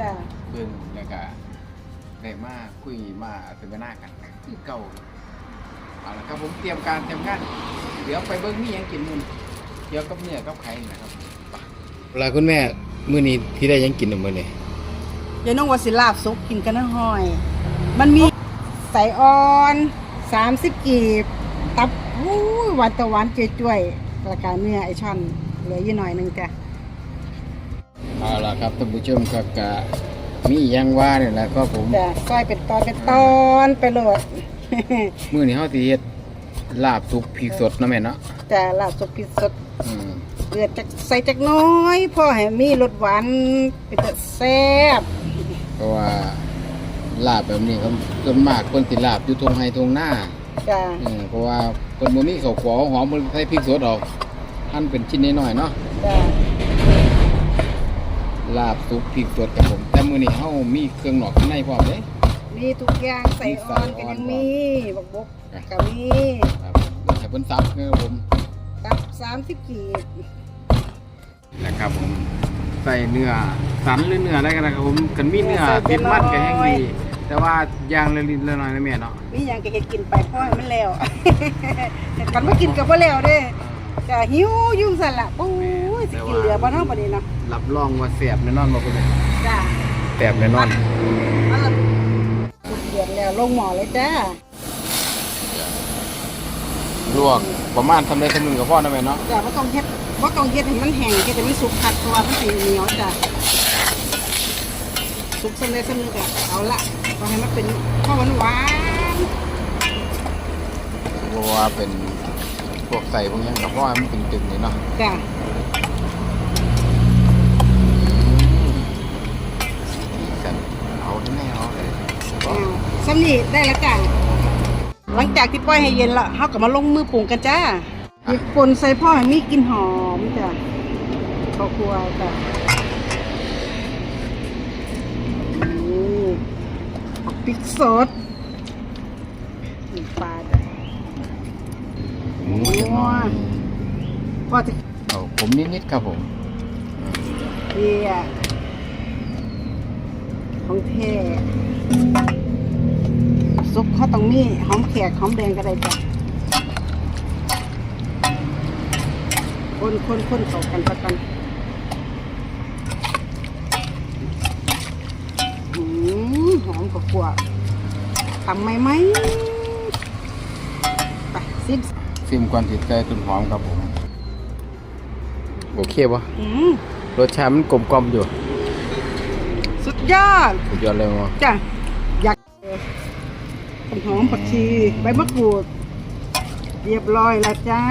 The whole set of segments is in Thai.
จ้ะเบิ่งแล้วก็ได้มาคุยมาเสวนากันคือเก่าเอาละครับผมเตรียมการเตรียมงานเดี๋ยวไปเบิ่งมีหยังกินมื้อนี้เกี่ยวกับเนื้อกับไข่นี่นะครับลาคุณแม่มื้อนี้ที่ได้ยังกินมื้อนี้ยายน้องว่าสิลาบซุปกินกันน้ำหอย มันมีใส่อ่อนสามสิบกีบ ตับอู้ยหวานตะหวานจ่วยๆแล้วก็เนื้อไอช่อนเหลืออยู่หน่อยหนึงจ้ะเอา ล่ะครับท่านผู้ชมครับก็มีอหยังว่าเนี่ยแหละก็ผมจ้ะซอยเป็นตอนเป็นตอนไปโหลด มื้อนี้เฮาสิเฮ็ดลาบสุกพริกสดเนาะแม่เนาะจ้ะลาบซุปพิซสดอืมเลือดจักใส่จักน้อยพอให้มีรสหวานเป็นแต่แซ่บเพราะว่าลาบแบบนี้เขาส่วนมากคนสิลาบอยู่ทงไห้ทงหน้าจ้ะอืมเพราะว่าคนบ่มีข้าวขวหอมมันใส่พริกสดออกหั่นเป็นชิ้นน้อยๆเนาะ จ้ะ ลาบสุกพริกสดครับผม แต่มื้อนี้เฮามีเครื่องหนอกข้างในพร้อมเด้ มีทุกอย่างใส่อ่อนก็ยังมีบักบกก็มีครับเดี๋ยวให้เพิ่นซับนะครับผม ตับสามสิบกีบนะครับผมใส่เนื้อสันหรือเนื้ออะไรกันนะครับผมกันมีเนื้อติดมันก็แห้งดีแต่ว่าอย่างละนิดละหน่อยนะแม่เนาะมีอย่างก็เฮ็ดกินไปพ่อให้มันแล้ว กันมากินกับบ่แล้วเด้จะหิวยุ่งสั่นละโอ้ ยสิกินเหลือบ่เนาะบัดนี้เนาะรับรองว่าแซ่บแน่นอนบ่คุณแม่จ้าแซ่บแน่นอนมันละสุกเดือนแล้วลงหม้อเลยจ้าลวกประมาณทำได้ทำนึงกับพ่อนะแม่เนาะจ้าบ่ต้องเฮ็ดบ่ต้องเฮ็ดให้มันแห้งเฮ็ดให้มันสุกคักเพราะว่ามันสิเหนียวจ้าสุกซั่นได้ซั่นนึงก็เอาละก็ให้มันเป็นข้าวหวานเพราะว่าเป็นพวกใส่พวกหยังกับพ่อมันตึงๆเลยเนาะๆจ้า กันเอาแน่เอาเลย อ่า ซ้ำนี่ได้แล้วจ้าหลังจากที่ปล่อยให้เย็นและเฮาก็มาลงมือปรุงกันจ้าพริกป่นใส่พ่อให้มีกลิ่นหอมจ้ะข้าวคั่วจ้ะนี่พริกสดน้ำปลาจ้ะหมูจะน้อยพ่อจะเอาผมนิดๆครับผมเทียของเท ซุปเขาต้องมีหอมแขกหอมแดงก็ได้จ้ะคนคนคนเข้ากันสักกันอืมหอมกว่ากว่าทำไหมไหมไปซิมซิมก่อนติดใจตุนหอมครับผม โอเคปะอืมรสชาติมันกลมกล่อมอยู่ สุดยอด สุดยอดเลยมั้งจ้ะอยาก ต้นหอมผักชี ใบมะกรูด เรียบร้อยแล้วจ้า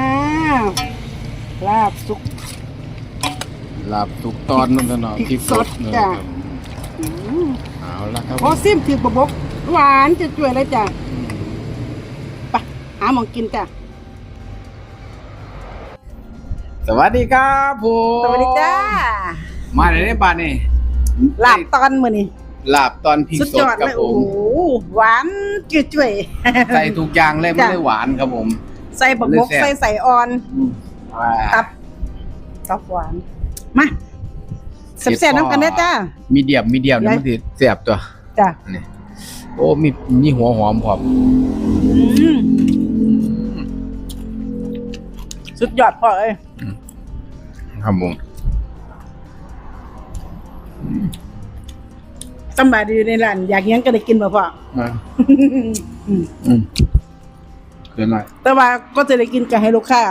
ลาบสุก ลาบทุกตอนนั่นนะเนาะพริกสดเนอะจ้ะ ครับอืมเอาละครับพอซิมถือบะบก หวานจะจ่วยๆเลยจ้ะไปหาหมองกินจ้ะ สวัสดีครับผมสวัสดีจ้า มาในในบ้านนี่ลาบตอนมือนี่ลาบตอนพริกสุดสยดอดครัเลบยผโอ้มโห หวานจ่วยใส่ทุกอย่างเลยไม่จ้ะได้หวานครับผมๆใส่บะบกเลยแซ่บใส่ใส่อ่อนว่าตับตับหวาน มาแซ่บๆน้ำกันได้อจ้า มีเดียมมีเดียมนี่ได้มันสิเสียบตัว จ้ะนี่โอ้ มีมีหัวหอมพร้อมอืมสุดยอดพ่อเอ้ยครับผม สำบายดีในร้านอยากหยังก็ได้กินบ่พ่อมาอืมอืมเกินหน่อยแต่ว่าก็จะได้กินก็ให้ลูกค้า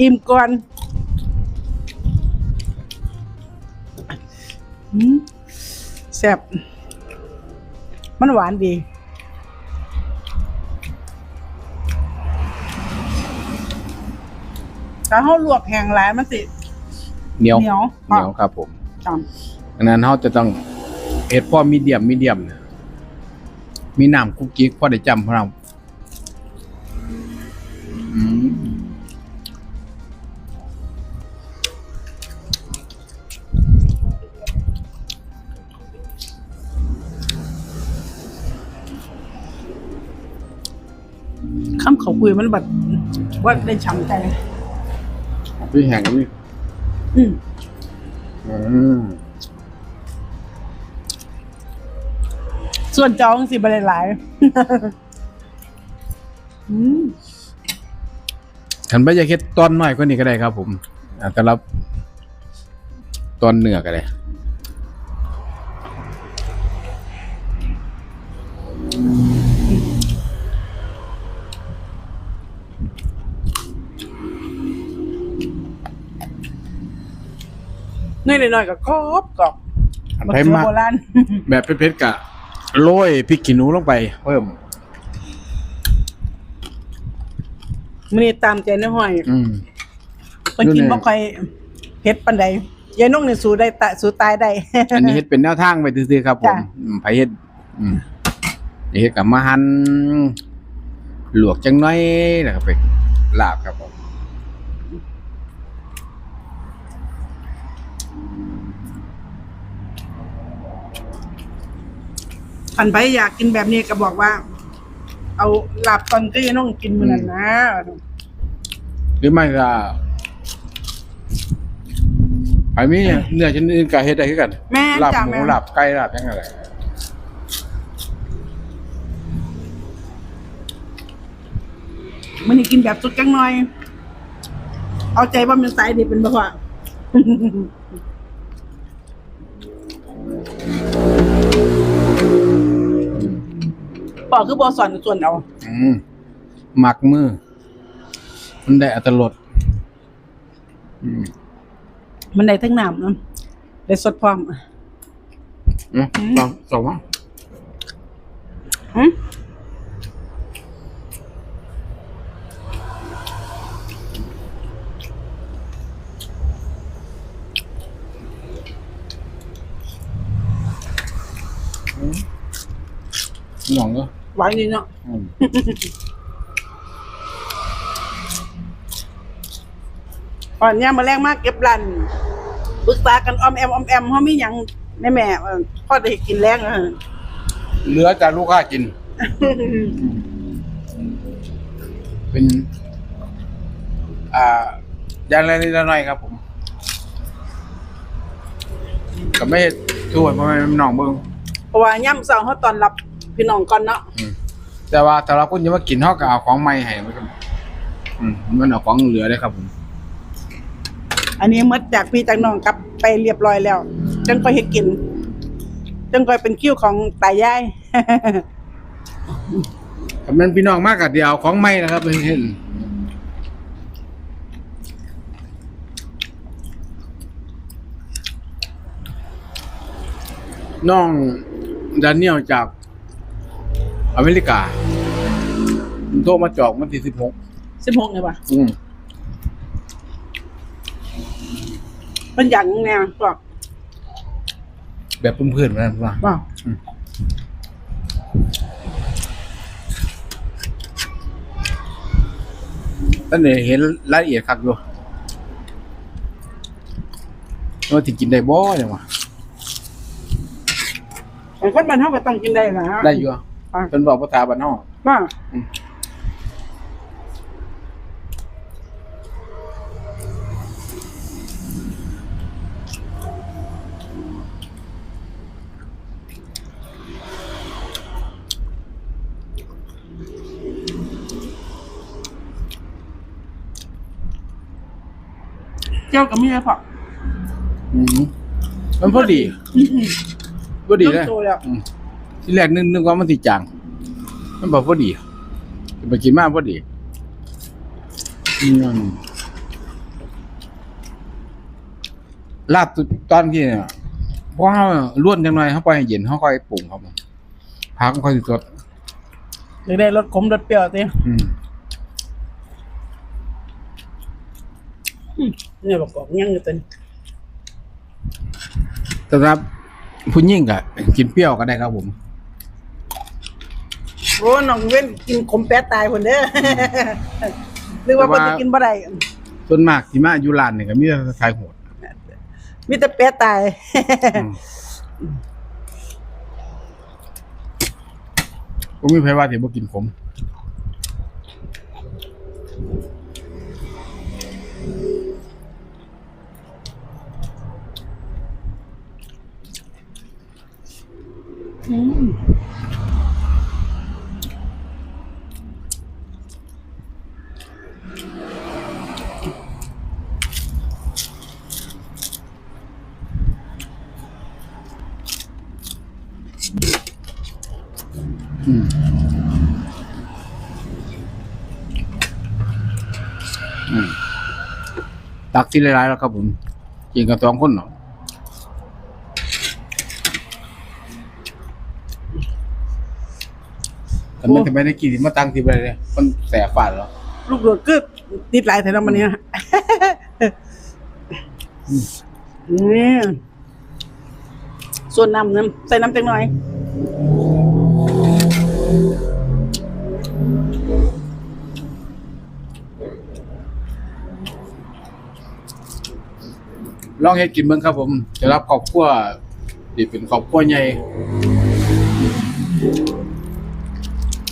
อิ่มก่อนอืมแซ่บมันหวานดีถ้าเฮาลวกแห้งหลายมันสิเหนียวเหนียวเหนียวครับผม จำดังนั้นเราจะต้อง เอ็ดพอมีเดียมมีเดียมเนี่ยมีน้ำคุกกิ๊กพอได้จำพอเราอืมข้ามขเขาคุยมันแบบว่าได้ช้ำใจพี่แห่งนี่อืมอืม ส่วนจองสิบหลายอืมขันไปจะเฮ็ดตอนน้อยกว่านี้ก็ได้ครับ ผมอ่าแต่ละตอนเหนือก็ได้น้อยหน่อยๆก็กรอบกรอบอันบักไทยเขือมากโบราณแบบเผ็ดๆกะ โรยพริกขี้หนูลงไปเพิ่ม มันนี่ตามใจน้าห้อยอืม คนกินบ่ค่อยเผ็ดปานใดยายนงนี่สู้ได้ตะสู้ตายได้ อันนี้เฮ็ดเป็นแนวทางไปซื่อๆครับผมจ้ะ อืมไผเฮ็ด อืมนี่เฮ็ดกับมาหั่นลวกจังน้อยแล้วก็ไปลาบครับผม คันไปอยากกินแบบนี้ก็บอกว่า เอาลาบตอนก็ยายนงกินมื้อนั้นนะหรือไม่ก็ไผมีเนื้อชนิดอื่นก็เฮ็ดได้คือกันแม่ลาบจ้ะหมูแม่ลาบไก่ลาบจังได๋มื้อนี้กินแบบสุดจังหน่อย เอาใจว่ามันสายดีเป็นบ่ว่า ปอกคือบ่สอนส่วนเอาอืมหมักมือ มันได้อัตรสอืมมันได้ทั้งน้ำเนาะได้สดพร้อมอืมสองสองวะหืมหน่องก็ หวานดีเนาะอืมอ่อนเนี่ยามมาแรงมากเก็บรันปรึกษากันออมแอมออมแอมเฮามีหยังแม่แม่เออพ่อได้กินแรงเออเหลือจากลูกค้ากิน เป็น อ่าอย่างไรนิดหน่อยครับผมก็ไม่ช่วยเพราะมันหน่องเบิ้งเพราะว่าย่ำเช้าเฮาตอนรับ พี่น้องก่อนเนาะอืมแต่ว่าถ้าเราคนจะมากินเขาก็เอาของใหม่ให้มันก็อืมมันเอาของเหลือได้ครับผมอันนี้หมดจากพี่จากน้องกลับไปเรียบร้อยแล้ว จังค่อยเฮ็ดกิน จังค่อยเป็นคิวของตายายถ้ามันพี่น้องมากกับเดียวของใหม่นะครับเห็นน้องดานิเอลจาก อเมริกาโทรมาจอกวันที่สิบหก16ไงป่ะอืมเพิ่นอยากแนวบอกแบบเพื่อนๆมาว่าว่าท่านเนี่ยเห็นรายละเอียดครับอยู่ว่าที่กินได้บ่เนี่ยวะบางคนบ้านเฮาก็ต้องกินได้นะได้อยู่ อะเป็นบอกภาษาบ้านนอกว่าอืมเจ้าก็มีแล้วพออืมมันพอดีพอดีเลยลงตัวแล้ว อืม ที่แรกนึกนึกว่ามันสิจาง มันบอกพอดีไปกินมากพอดีอืมลาบตอนที่เนี่ยเพราะว่าล้วนจังหน่อยเขาปล่อยให้เย็นเขาค่อยปรุงครับผมพักมันค่อยสิสดอยากได้รสขมรสเปรี้ยวติอืมเนี่ยบอกบอกยังอยู่ตัวนี้สำหรับผู้หญิงก็กินเปรี้ยวก็ได้ครับผม โอ้น้องเว้นกินขมแป๊ะตายคนเด้อหรือว่าคนจะกินบะไรส่วนมากที่มาอยู่ร้านเนี่ยก็มีแต่ขายโหดมีแต่แป๊ะตาย ก็มีใครว่าสิบ่กินขมอืม ตักที่หลายๆแล้วครับผมกินกับสองคนเนาะแต่ไม่แต่ไม่ได้กินมาตั้งที่ไปเลยมันแสบฝาดแล้วลูกโดดกึบติดหลายแต่ละมันเนี่ยนี่ส่วนน้ำน้ำใส่น้ำจังหน่อย ลองให้กินเบิ่งครับ ผมจะรับครอบครัวที่เป็นครอบครัวใหญ่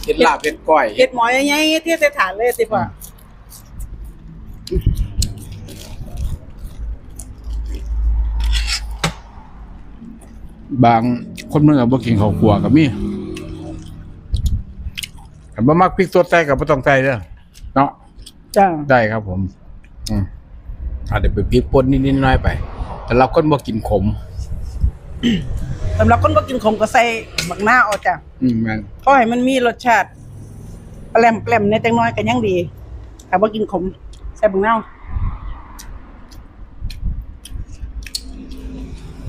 เฮ็ดลาบเฮ็ดก้อยเห็ดหมอยใหญ่ๆเที่ใส่ถานเลยสิพ่อบางคนมันก็บ่กินข้าวคั่วก็มีถ้าบ่มักพริกสดใส่ก็บ่ต้องใส่เด้อเนาะจ้าได้ครับผม อืม อาจจะไปพริกป่นนิดๆหน่อยๆไป แต่เราคนบ่กินขม สำหรับคนบ่กินขมก็ใส่บักหน้าวเอาจ้ะอืมแม่นเพราะให้มันมีรสชาติแปลมแปลมในจังน้อยก็ยังดีถ้าบ่กินขม ใส่บักนาว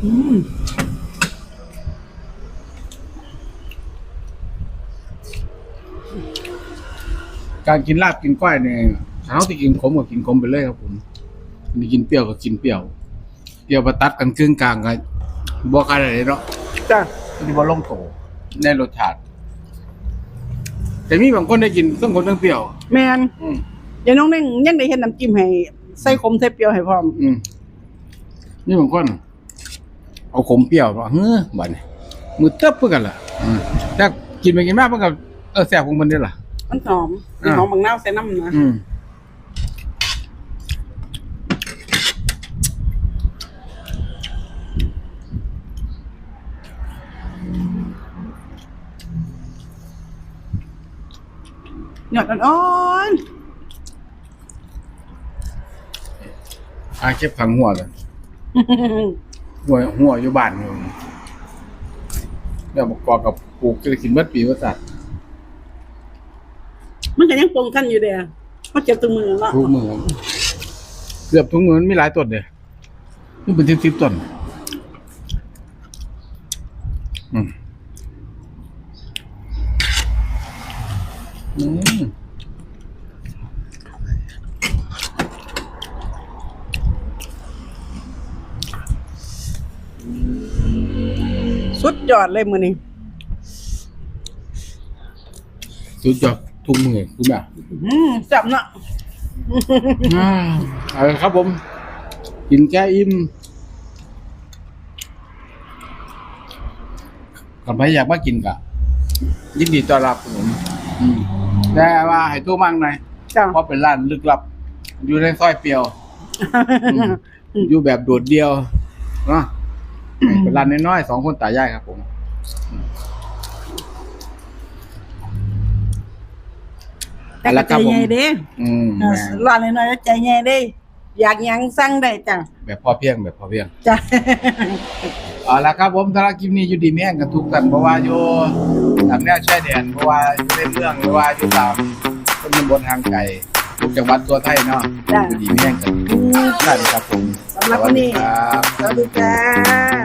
อืมการกินลาบกินก้อยเนี่ยถ้าเราสิกินขมก็กินขมไปเลยครับผม อันนี้กินเปรี้ยวก็กินเปรี้ยวเปรี้ยวมาตัดกันครึ่งกลางก็บ่กันอะไรเนาะจ้ะที่บ่ลงโถในรสชาติแต่มีบางคนได้กินเครื่องคนเครื่องเปรี้ยวแม่นอืมอย่าน้องนึงยังได้เฮ็ดน้ำจิ้มให้ใส่ขมใส่เปรี้ยวให้พร้อมอืมนี่บางคนเอาขมเปรี้ยวว่าเฮ้อบัดนี้มือเติบเพื่อกันล่ะอืมแต่กินไปกินมามันก็เออแซ่บของมันเด้อล่ะมันหอมอ่าหอมบักนาวใส่น้ำนะอืม หยอดอ่อนอาเก็บขังหัวเลยๆ หัวหัวอยู่บ้านอยู่เดี๋ยวบอกกอบกับปลูกจะกินเบิดปีว่าสัตว์มันก็ยังปรุงกันอยู่เด้อมันเจ็บตัวมือเนาะทุกมือเกือบทุกมือมันมีหลายต้นเลยนี่เป็นสิบสิบต้นอืมอืม สุดย อดเลยมื้อนี้สุดยอดทุกมือคุณแม่อืมจับเนาะอ่าเอาละครับผม กินแก้อิ่มกับใครอยากมากินกะยินดีต้อนรับครับผมอืมแต่ว่าให้ตู้มั่งหน่อย จ้ะเพราะเป็นร้านลึกลับ อยู่ในซอยเปรียวอืมอยู่แบบโดดเดียวเนาะเป็นร้านน้อยๆสองคนตายายครับผม แต่ก็ใจใหญ่เด้อืมเออแม่ร้านน้อยๆใจใหญ่เด้ อยากหยังสั่งได้จ้ะแบบพอเพียงแบบพอเพียง จ้ะ เอาละครับผมสำหรับคลิปนี้อยู่ดีแม่งกันทุกกันเพราะว่าอยู่ตามแนวชายแดนเพราะว่าอยู่ในเมืองหรือว่าอยู่ตามชนบททางไกลทุกจังหวัดทั่วไทยเนาะอยู่ดีแม่งกันทุกท่านครับผมสำหรับวันนี้สวัสดีครับ สวัสดีจ้า